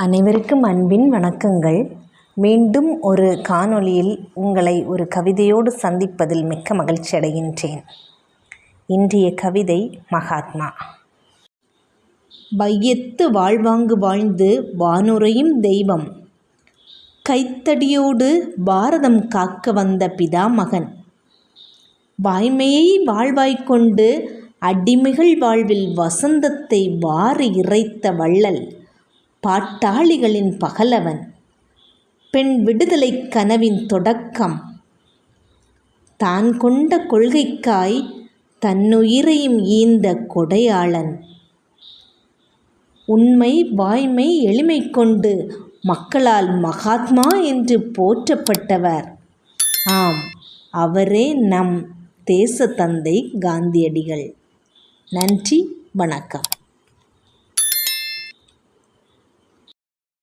அனைவருக்கும் அன்பின் வணக்கங்கள். மீண்டும் ஒரு காணொளியில் உங்களை ஒரு கவிதையோடு சந்திப்பதில் மிக்க மகிழ்ச்சி அடைகின்றேன். இன்றைய கவிதை மகாத்மா. வையத்து வாழ்வாங்கு வாழ்ந்து வானுரையும் தெய்வம். கைத்தடியோடு பாரதம் காக்க வந்த பிதாமகன். வாய்மையை வாழ்வாய்க்கொண்டு அடிமைகள் வாழ்வில் வசந்தத்தை வாரி இறைத்த வள்ளல். பாட்டாளிகளின் பகலவன். பெண் விடுதலை கனவின் தொடக்கம். தான் கொண்ட கொள்கைக்காய் தன்னுயிரையும் ஈந்த கொடையாளன். உண்மை வாய்மை எளிமை கொண்டு மக்களால் மகாத்மா என்று போற்றப்பட்டவர். ஆம் அவரே நம் தேச தந்தை காந்தியடிகள். நன்றி வணக்கம்.